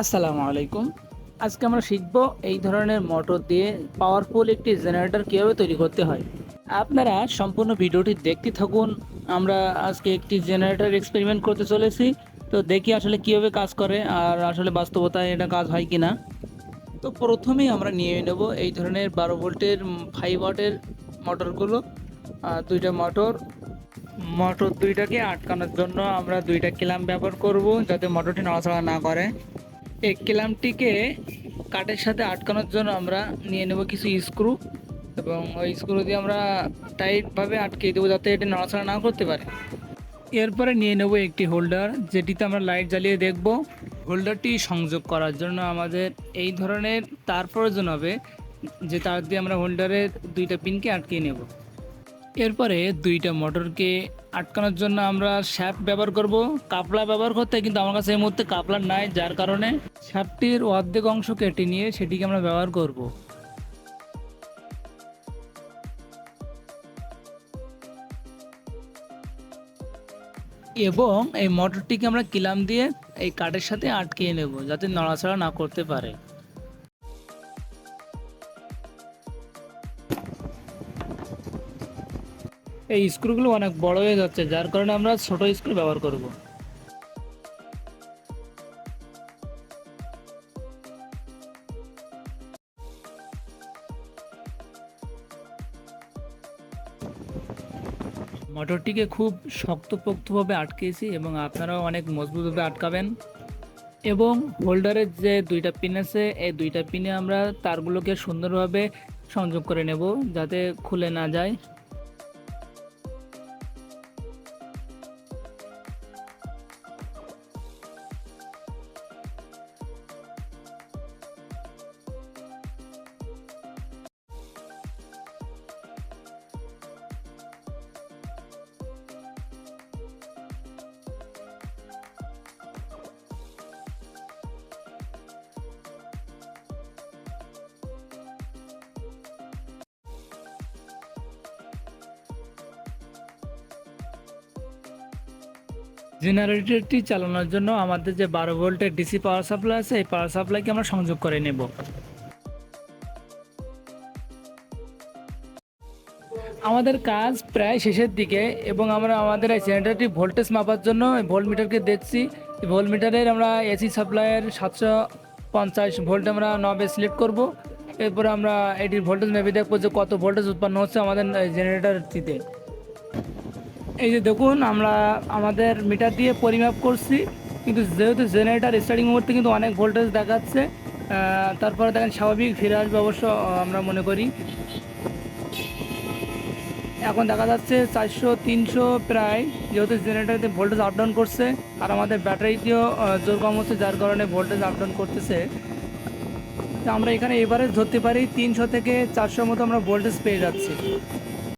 আসসালামু আলাইকুম। আজকে আমরা শিখব এই ধরনের মোটর দিয়ে পাওয়ারফুল একটি জেনারেটর কীভাবে তৈরি করতে হয়। আপনারা সম্পূর্ণ ভিডিওটি দেখতে থাকুন। আমরা আজকে একটি জেনারেটর এক্সপেরিমেন্ট করতে চলেছি। তো দেখি আসলে কীভাবে কাজ করে আর আসলে বাস্তবতায় এটা কাজ হয় কি না তো প্রথমেই আমরা নিয়ে নেব এই ধরনের বারো ভোল্টের ফাইভ ওয়াটের মোটরগুলো। আর দুইটা মোটর। মোটর দুইটাকে আটকানোর জন্য আমরা দুইটা ক্লাম ব্যবহার করব যাতে মোটরটি নড়াচড়া না করে। এই ক্ল্যাম্পটিকে কাঠের সাথে আটকানোর জন্য আমরা নিয়ে নেব কিছু স্ক্রু এবং ওই স্ক্রু দিয়ে আমরা টাইটভাবে আটকে দেবো যাতে এটি নড়াচড়া না করতে পারে। এরপরে নিয়ে নেব একটি হোল্ডার, যেটিতে আমরা লাইট জ্বালিয়ে দেখব। হোল্ডারটি সংযোগ করার জন্য আমাদের এই ধরনের তার প্রয়োজন হবে, যে তার দিয়ে আমরা হোল্ডারের দুইটা পিনকে আটকিয়ে নেব। এরপরে দুইটা মোটরকে আটকানোর জন্য আমরা শ্যাফট ব্যবহার করব। কাপলা ব্যবহার করতে কিন্তু আমার কাছে এই মুহূর্তে কাপলা নাই, যার কারণে শ্যাফটির অর্ধেক অংশ কেটে নিয়ে সেটিকে আমরা ব্যবহার করব। এবং এই মোটরটিকে আমরা কিলাম দিয়ে এই কাঠের সাথে আটকিয়ে নেব, যাতে নড়াচড়া না করতে পারে। এই স্ক্রুগুলো অনেক বড় হয়ে যাচ্ছে, যার কারণে আমরা ছোট স্ক্রু ব্যবহার করব। মোটরটিকে খুব শক্তপোক্তভাবে আটকেছি এবং আপনারাও অনেক মজবুতভাবে আটকাবেন। এবং হোল্ডারের যে দুইটা পিন আছে, এই দুইটা পিনে আমরা তারগুলোকে সুন্দরভাবে সংযোগ করে নেব, যাতে খুলে না যায়। জেনারেটরটি চালানোর জন্য আমাদের যে বারো ভোল্টের ডিসি পাওয়ার সাপ্লাই আছে, এই পাওয়ার সাপ্লাইকে আমরা সংযোগ করে নেব। আমাদের কাজ প্রায় শেষের দিকে এবং আমরা আমাদের এই জেনারেটরটি ভোল্টেজ মাপার জন্য ভোল্ট মিটারকে দেখছি। ভোল্ট মিটারের আমরা এসি সাপ্লাইয়ের সাতশো পঞ্চাশ ভোল্ট আমরা নবে সিলেক্ট করব। এরপরে আমরা এটির ভোল্টেজ মেপে দেখব যে কত ভোল্টেজ উৎপন্ন হচ্ছে আমাদের জেনারেটরটিতে। এই যে দেখুন, আমরা আমাদের মিটার দিয়ে পরিমাপ করছি, কিন্তু যেহেতু জেনারেটার স্টার্টিং মুহূর্তে কিন্তু অনেক ভোল্টেজ দেখাচ্ছে তারপরে দেখেন স্বাভাবিক ফিরে আসবে অবশ্য আমরা মনে করি। এখন দেখা যাচ্ছে চারশো, তিনশো প্রায় যেহেতু জেনারেটারতে ভোল্টেজ আপ ডাউন করছে, আর আমাদের ব্যাটারিতেও জোর কম হচ্ছে, যার কারণে ভোল্টেজ আপ ডাউন করতেছে। তো আমরা এখানে এভারেজ ধরতে পারি তিনশো থেকে চারশো মতো আমরা ভোল্টেজ পেয়ে যাচ্ছি।